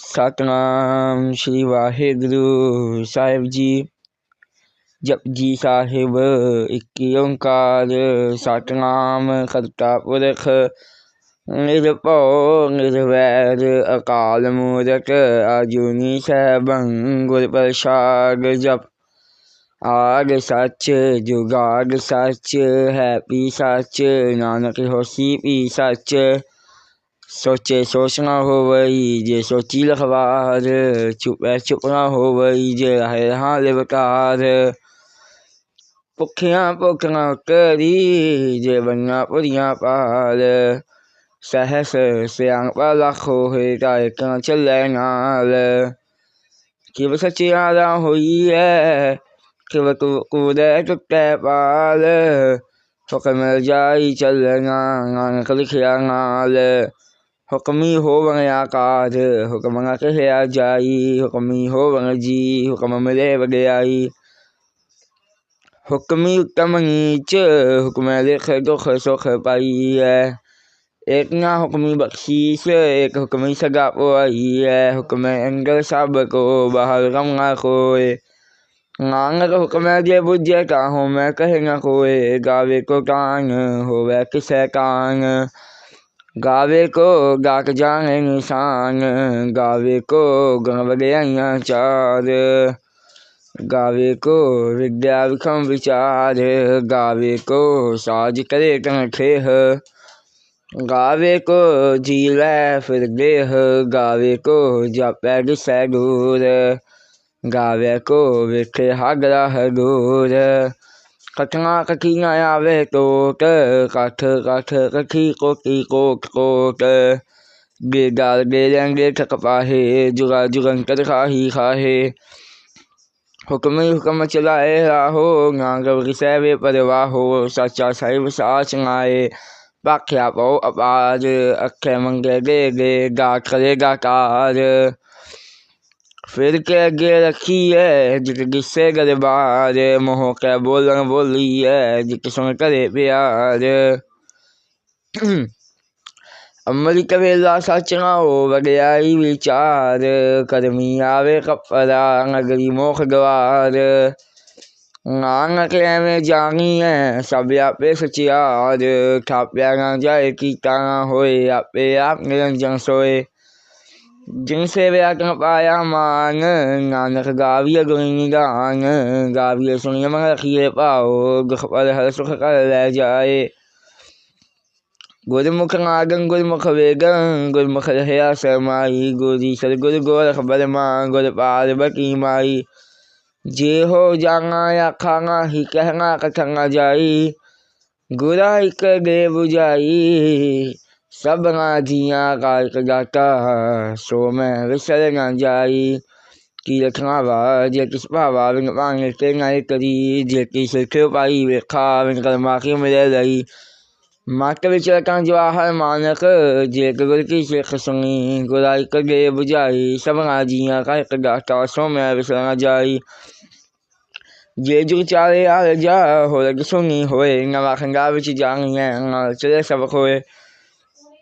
ਸਤਨਾਮ ਸ਼੍ਰੀ ਵਾਹਿਗੁਰੂ ਸਾਹਿਬ ਜੀ ਜਪਜੀ ਸਾਹਿਬ ਇੱਕ ਓੰਕਾਰ ਸਤਨਾਮ ਕਰਤਾ ਪੁਰਖ ਨਿਰਭਉ ਨਿਰਵੈਰ ਅਕਾਲ ਮੂਰਤ ਆਜੂਨੀ ਸਹਿਬੰ ਗੁਰ ਪ੍ਰਸਾਦ ਜਪ ਆਗ ਸੱਚ ਜੁਗਾਗ ਸੱਚ ਹੈ ਪੀ ਸੱਚ ਨਾਨਕ ਹੋਸੀ ਪੀ ਸੱਚ سوچے سوچ نہ ہووئی یہ سوچیل خبار چپ چپ نہ ہووئی یہ ہے حال بکار پکھیاں پکھنا کری جے بنیا پریاں پار سہس سیاں پا پالا کھوہے کائے ایک چلے نال کی وہ سچی آرا ہوئی ہے کہ وہ کودے ٹکے پال فکر مل جائی چلنا نانک لکھیا نال حکمی ہو ہوویں آکار حکم کہے آ جائی، حکمی ہو بن جی حکم ملے بگے آئی۔ حکمی کم نیچ، حکم لکھ دکھ سکھ پائی ہے۔ ایک نہ حکمی بخشیش، ایک حکمی سگا پوائی ہے۔ حکم انگل سب کو باہر غم نہ کوئے نانگ حکم دے بجے کا ہوں میں کہے نہ کوئے گاوے کو کان ہو وہ کسے کان گاوے کو گا جانے نشان، گاوے کو گاوگیا چار۔ گاوے کو ودیا وکھم وچار، گاوے کو ساج کرے کنکھے گاوے کو جی رہ پھر دیہ، گاوے کو جپے سہ دور گاوے کو وکھے ہاگرا ہگور کچنا کچیا آوے ٹوٹ کٹھ کٹھ کچھی کوٹی کوٹ کوٹ گے ڈال گے لینگے تھک پاہے جگا جگن کر کھاہی کھاہے حکم حکم چلائے راہو ناگو سیوے پرواہو سچا سیو ساچ نائے پاکھیا پو اپاج اکھے منگے دے دے گا کرے گا کار پھر کے رکھیے جس گسے کرے بار منہ کے بولن بولیے جس سن کرے پیار عمل کبیلا سچنا ہو بگیائی ویچار کرمی آوے کپڑا نگری موخ گوار۔ آنگ کے میں جانی ہے سب آپ سچیار کھاپیا نہ جائے کی تانا ہوئے آپ آپ نرنجن سوئے۔ جن سے بے ویا پایا مان نانک گاویہ گوئیں گان گاویہ سنیے مگر خیرے پاؤ، گخ پر ہر سکھ کر لے جائے۔ گرمکھ ناگن گرمکھ ویگن گرمکھ رہیا سرمائی گوری سر گر خبر برما گر پار بکی مائی۔ جے ہو جانا یا کھانا، ہی کہنا کٹھنا جائی، گرا ہی کر گئے بجائی۔ سب نادیاں غرق جاتا ہے، سو میں وصل نہ جائی۔ کی رکھنا باز یہ کس بابا بن پانے سے نہ کری جے کی سکھے پائی وے کھا بن کر ماخی ملے گئی ماتب چرکان جواہر مانک جے گل کی شیخ سنی۔ گرائی کر گئے بجائی سب نادیاں غرق جاتا سو میں وصل نہ جائی۔ جے جو چارے آ جا، ہو رگ سنی ہوئے۔ نواخنگا بچ جانی ہے چلے سبق ہوئے۔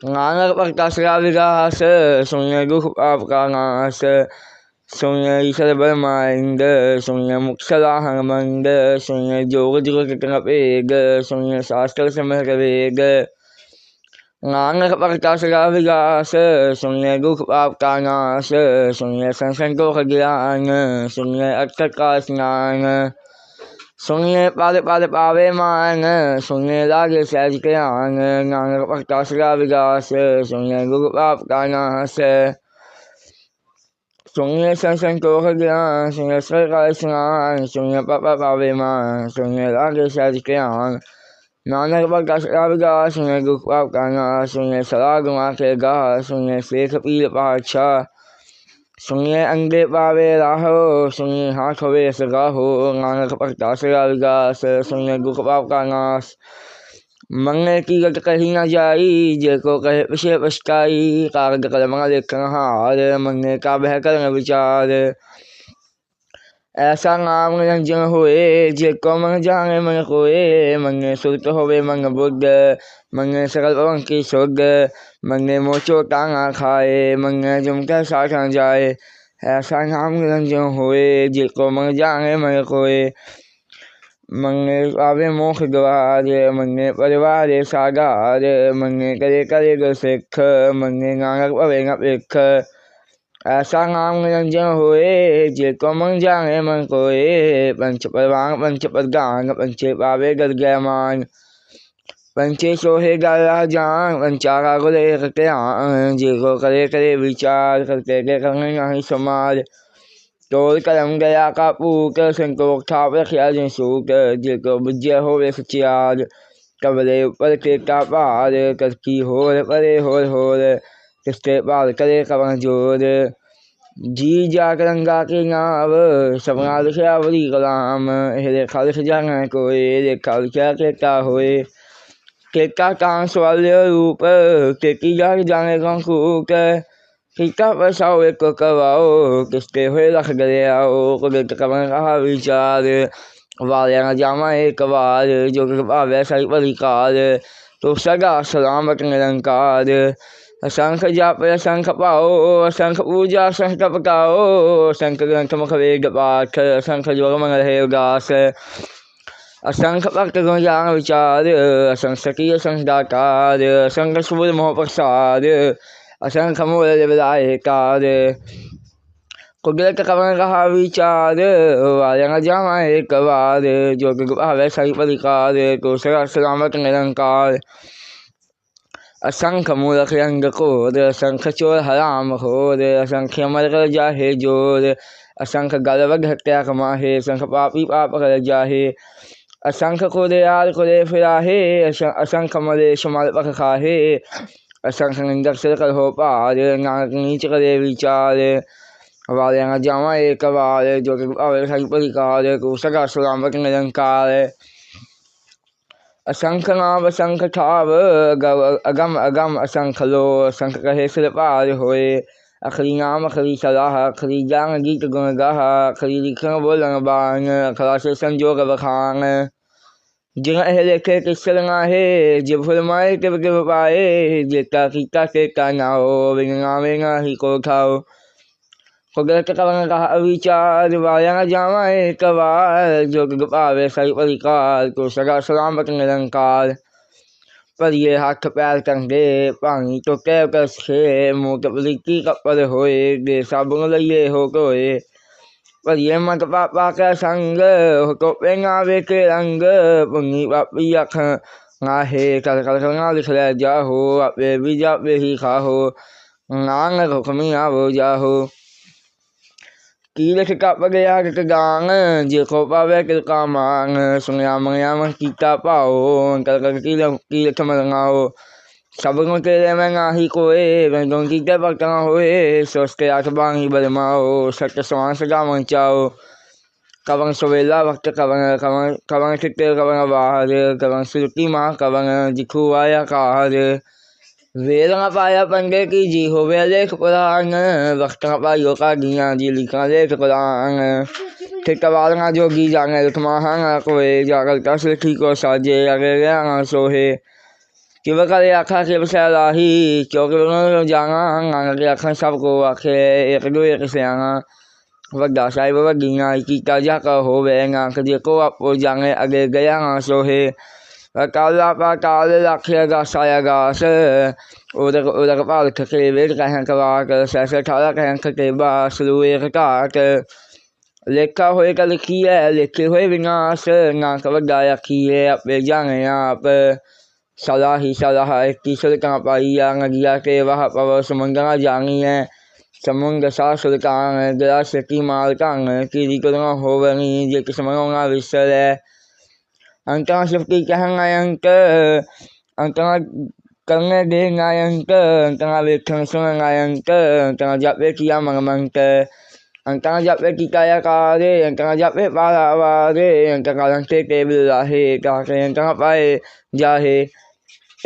نانک پر تسلا وگاہ سے سنیے دکھ پاپ کا گانا سے سنیے عشر برمائند سنیے مقصرہ ہرمند سنیے جوگج کو کتنا پیگ سنیے شاستر سے مہرویگ نانک پر تسلا وگاہ سے سنیے دکھ پاپ کا ناس سنیے سنسن کو خدیان سنیے اکثر کا اسنان سنیے پد پد پاوے مان سنیے لاگے سہج کے آن نانک پکتا سرا وگاس سنیے گرو باپ کا ناس۔ سنیے سن سنتوخ گیان سنیے سر کا اسنان سنیے پپا پاوے مان سنیے لاگے سہج کے آن نانک پکتا سرا وگاس سنیے گرو باپ کا ناس سنیے سراگ ماں کے گا سنیے سیکھ پیر پاچھا سنیے انگے پاوے راہو سنیے ہاتھ ہوئے سگاہو، نانک پکتا سگا وگاس سنیے دکھ پاپ کا ناس۔ منگے کی گٹ کہیں نہ جائی، جے کو کہے پچھے پچھتائی کاغذ قلم نہ ہار منگے کا بہ کر نہ ایسا نام نرنجن ہوئے جے کو من جانے من کوئے منگے سرت ہوئے من بدھ منگے سکل کی سرگ منگے موچو ٹانگا کھائے منگے جم کے ساتھ جائے ایسا نام نرنجن ہوئے جے کو من جانے من کوئے منگے آوے موکھ دوار منگے پریوار ساگار منگے کرے کرے گر سکھ منگے نانک پوے نہ پکھ ایسا نام نرنجن ہوئے جے کو من جانے من کوئے پنچ پروان پنچ پردان پنچے پاوے گر گئے مان پنچے سوہے گالا جان پنچارا گلے کٹیان جے کو کرے کرے وچار کرتے کے کرنے نہیں سمار توڑ کرم گیا کا پوک سنکو ٹھاپ رکھیا جن سوک جے کو بجے ہوئے سچیار کبلے اوپر کے کا پار کرکی ہور پرے ہور ہور کس کے پار کرے کبن جور جی جا کرنگا کے نام سپنا لکھیا بڑی کلام یہ دیکھا لکھ جانا کوئی دیکھا لکھیا کہتا ہوئے کہتا کان سوال روپ کہتی جا جانے کان کوک کہتا پساؤ ایک کواؤ کس کے ہوئے لکھ گلے آؤ قدرت کمن کہا وچار والے نہ جاما ایک بار جو کہ پاوے سائی بڑی کار تو سگا سلامت نرنکار اسنکھ جپ اسنکھ پاؤ اسنکھ پوجا اسنکھ پکاؤ اسنکھ گرنتھ مکھ وید پاٹھ اسنکھ جوگ من رہے اداس اسنکھ بھکت گن جان وچار اسنکھ سکی اسنکھ داتار اسنکھ سبر موہ پرساد اسنکھ مول لائے کار قدرت کمن کہا وچار والے نہ ایک بار جو کہ پاوے سائی سلامت نرنکار اسنکھ مورکھ رنگ کور اسنکھ چور حرام خور اسنکھ مر کر جاہے جور اسنکھ ہتیا کماہے اسنکھ پاپی پاپ کر جاہے اسنکھ کھودے یار کھودے پھراہے اسنکھ مرے شمال پک کھاہے اسنکھ نندک سر کر ہو پار نانک نیچ کرے وچار والے نہ جاما ایک بار جو کہ پاوے کو سگا نرنکار اسنکھ نام اسنکھ ٹھاو اگم اگم اسنکھ لو اسنکھ کہے سر پار ہوئے اخری نام اخری صلاح اخری جان گیت گن گاہ اخری لکھن بولن بان اخرا سے سنجوگ بخان جن اہ لکھے کسر نہ ہے جب فرمائے کب کب پائے جیتا کیتا سے کا نہ ہو بن نامے نہ ہی کو کھاؤ قدرت کمن کہا وچار وایا نہ جاما ایک جو کہ پاوے سائی پری کار کو سگا سلامت نرنکار پریے ہاتھ پیر کنگے پانی تو کیب کر سکھے موت پلیکی کپر ہوئے، گے سابن لئیے ہو کوئے پریے مت پاپا کا سنگ، ہو تو پیناوے کے رنگ پنگی پاپی اکھن نہ ہے کر کر کرنا لکھ لے جاہو اپے بھی جا پہ ہی کھاہو نانگ حکمی آو جاہو کی لکھ کپ گیا کک گان جے کو پاوے کل کا مان سنیا منیا من کیتا پاؤ کر کر کی لکھ مرناؤ سب کو تیرے میں نہ ہی کوئے میں دون کی تے پکنا ہوئے سوچ کے آٹھ بانی برماؤ سچ سوان سگا من چاؤ کبن سویلا وقت کبن کبن کبن کھتے کبن باہر کبن سلکی ماں کبن جکھو آیا کار پایا پنگے کی جی ہو وے لیکھ قرآن وقت نہ پائیو کا گیاں جی لکھا لیکھ قرآن ٹھیک بار نہ جوگی جانے لکھ ماہا نہ کوئے جاگر کس لکھی کو ساجے اگے گیا سوہے کہ وہ کرے آکھا کہ بس الہی چوک بنو جانا نہ کے آکھا سب کو آکھے ایک دو ایک سے آنا وڈا صاحب وڈی وڈیاں کیتا جا کا ہووے نہ کہ کو آپ جانے اگے گیا نہ سوہے کالا پا کال لکھے گا سایا گاس۔ ادک ادک پالک کے ویٹ کہیں کواٹ سیسے ٹھارا کہیں کھٹے باس روئے کٹاٹ لکھا ہوئے کا لکھی ہے، لکھے ہوئے وناس نہ کبڈا رکھی ہے اپنے جانے آپ۔ صلاح ہی صلاح کی سلطان پائی یا نگیا کے وہ پو سمندر جانی ہے سمنگ سا سلطان گلا سکی مال کان کی کرنا ہو بنی جے کس منگا وسر ہے۔ ang tanga safety ka ngayang ka ang tanga kanga de ngayang ka ang tanga le kang sunga ngayang ka ang tanga jape kiya mga mangka ang tanga jape kikaya ka de ang tanga jape para wa de ang tanga lang te ke bila he ka ke ang tanga pai ja he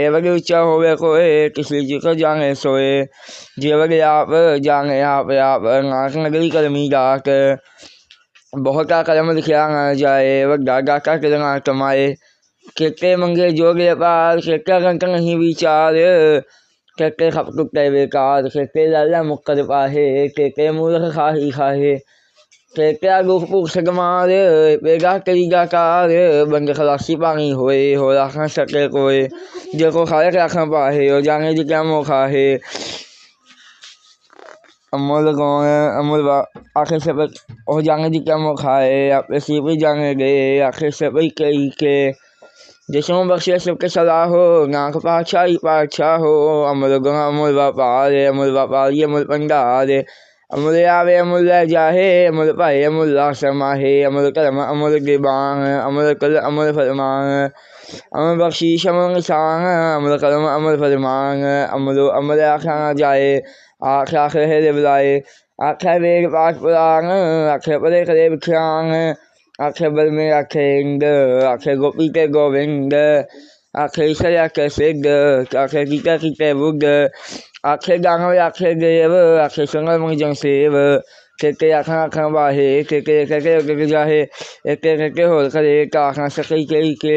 every اچا ہوئے کوئے کسی جی کو جانے سوئے۔ Jury آپ جانے، آپ آپ ناک نگری کرمی ڈاک۔ بہتا قلم لکھیا نہ جائے، وڈا ڈاکا کرنا کمائے۔ کتے منگے جوگے پار کتے کنک نہیں ویچار۔ کتے خپ بے کار کتے لالا مقر پاہے کتے مورخ خواہی خواہے۔ کتے آگو پوک سگمار بیگا کری گا کار بند خلاصی پانی ہوئے ہو راکھن سکے کوئے جو کو خالق راکھن پاہے اور جانے دی کیا امول گون امول آخر سے پر او جانگے دی کیا مکھائے اپنے سیپی جانگے گئے آخر سے پر کئی کے جسوں بخشی سب کے صلاح ہو ناک پاچھائی پاچھا ہو امول گون امول با امول با امول پندارے امول آوے امول جاہے امول پائے امول سماہے امول کرم امول گبان امول کل امول فرمان امول بخشیش امول نسان امول کرم امول فرمان امول امول آخر جائے آخر آخر ہے بلائے آخر بیگ پاک پران آخر پرے کرے بکھران آخر بل میں آخر اند آخر گوپی کے گووند آخر سر آخر سد آخر کیتا کیتا بدھ آخر گانو آخر دیو آخر سنگل منگ جن سیو کتے آخر آخر باہے کتے کتے کتے جاہے کتے کتے ہول کرے کاخر سکی کئی کے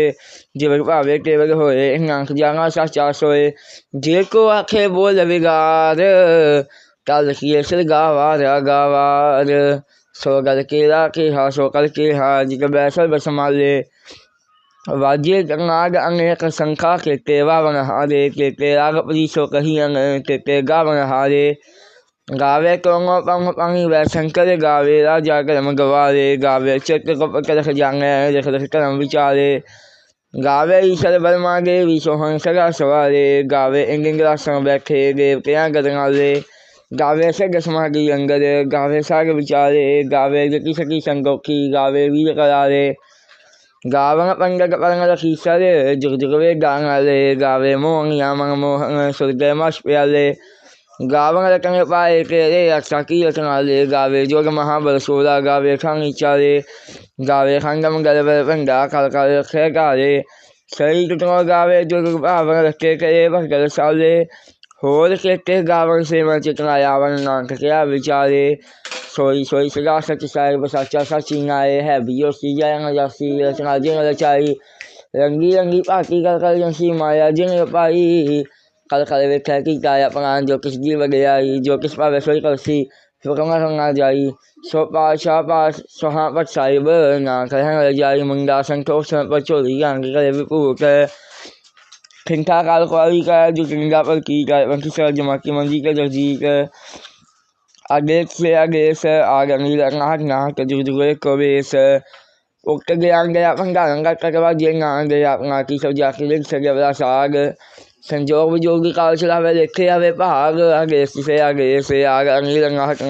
جبر پاوے ٹیبل ہوئے نانک جانا سا چار سوئے جے کو آخر بول بگار کل کیے سر گاوار گاوار سو گل کے را کے ہا سو کل کے ہا جگ بیسل بسمالے واجے گنگاگ انگیک سنکھا کے تیوا ون ہارے، کے تیراگ پریسو کہی انگ کے تیگا ون ہارے۔ گاوے کونگو پنگ پنگی وے سنکر گاوے، راجا کرم گوارے۔ گاوے چت کپ کرخ جانگے، رکھ رکھ کرم بچارے گاوے ایشر برما گے ویسو ہن سگا سوارے۔ گاوے انگنگ راسن بیٹھے، دیو کیا گدنالے گاوے سے گسما کی انگر، گاوے ساگ بچارے گاوے جکی سکی سنگوکی، گاوے ویر کرارے گاوان پنگک پرنگ رکھی سر جگ جگوے گانالے گاوے موہن یامن موہن سرگے ماش پیالے گاوان رکنگ پائے تیرے اکسا کی رکنالے گاوے جوگ مہا برسولا گاوے کھانی چارے گاوے خانگم گربر پنڈا کل کل خیگارے سری تتنو گاوے جوگ پاون رکھے کرے بس گر سالے ہور کہتے گاون سے من چکنا یاون نانک کیا بیچارے سوئی سوئی سگا سچ سائے بساچا سچی نائے ہے بیو سی جائیں جاسی رچنا جن رچائی رنگی رنگی پاکی کر کر جنسی مایا جن پائی کل کل ویکھے کی تایا پران جو کس دی وگے آئی جو کس پاوے سوئی کرسی فکرنا سنگا جائی سو پاس شا پاس سوہاں پت صاحب نانک رہن جائی منگا سنٹو سن پر چوری گانگی کرے بپوک کھنٹا کال کواری کا جو کنگا پر کی کا ونکی سر جمع کی منجی کا جرجی کا آگیت سے آگیس آگ انگیل انگاہت ناہت جو جگوے کویس اوکتا گیا گیا پنگا رنگا کٹوا جینگا گیا اپنا کی سب جاکی لنگ سگے بلا ساگ سنجوگ بجوگی کال چلاوے لکھے آوے پاگ آگیس سے آگیس آگ انگیل انگاہت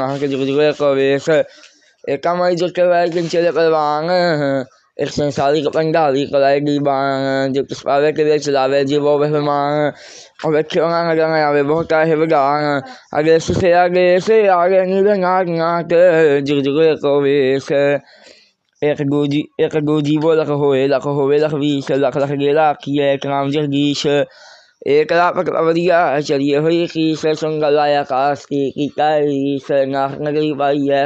ایک سنساری کا پنڈالی کلائے گی بان جو کس پاوے کے لیے چلاوے جی وہ بہمان اور بیٹھے ہونا جانا یاوے بہت آہے بگان آگے سے آگے سے، آگے نیلے ناک ناک جگ جگے کویس ایک گوجی ایک گوجی وہ لکھ ہوئے لکھ ہوئے لکھ بیس لکھ لکھ گیلا کیے کرام جرگیش ایک لاپک پوریا چلیے ہوئی کیس سنگل آیا کاس کی کی کائیس ناک نگری پائی ہے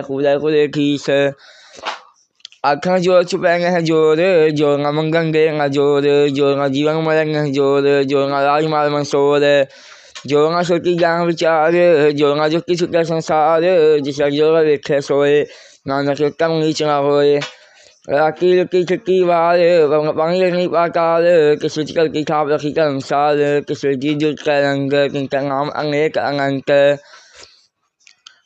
جو چھپیں گے ہیں جور منگن گے نہ جور جور جیون مریں گے جور راج مال منصور جور نہ سوچی جان بچار جور جکی چھکے سنسار جس جور ویکھے سوئے نانک اتم نیچنا ہوئے راکی لکی چھکی وار پانی لگنی پاتال کس وچکل کی کھاپ رکھی کرمسال کس وچی جت کے رنگ کنکا نام انگیک انگنت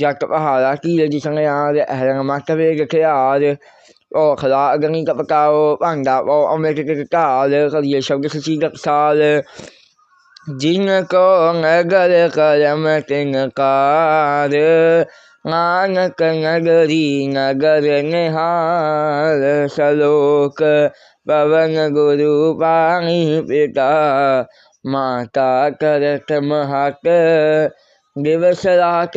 ج ک پہارا کیل جی سنار اہ رگ مک وے گیار او خلا گپ کا متال کرے شب خشال کرم تن مانک نگر نگر ن سلوک پون گرو پانی پتا ماتا کرت مہک دس رات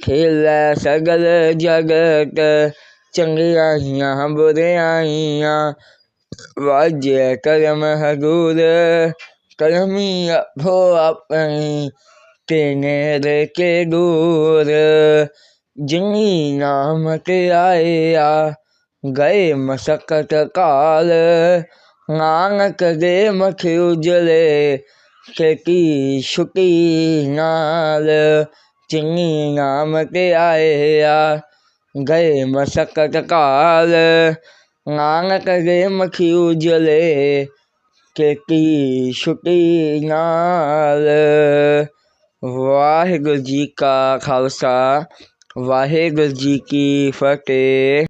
کھیل سگل جگت چنگیاں ہیاں بریاں ہیاں واجے کرم حضور کرمی ہو اپنی تینے کے دور جنی نام کے آیا گئے مسقت کال نانک دے مکھ اجلے کھڑکی شکی نال چنی نام کے آئیا گئے مسکت کال نانک گئے مکھی اجلے کی شکی نال واحر جی کا خالصہ واحر جی کی فتح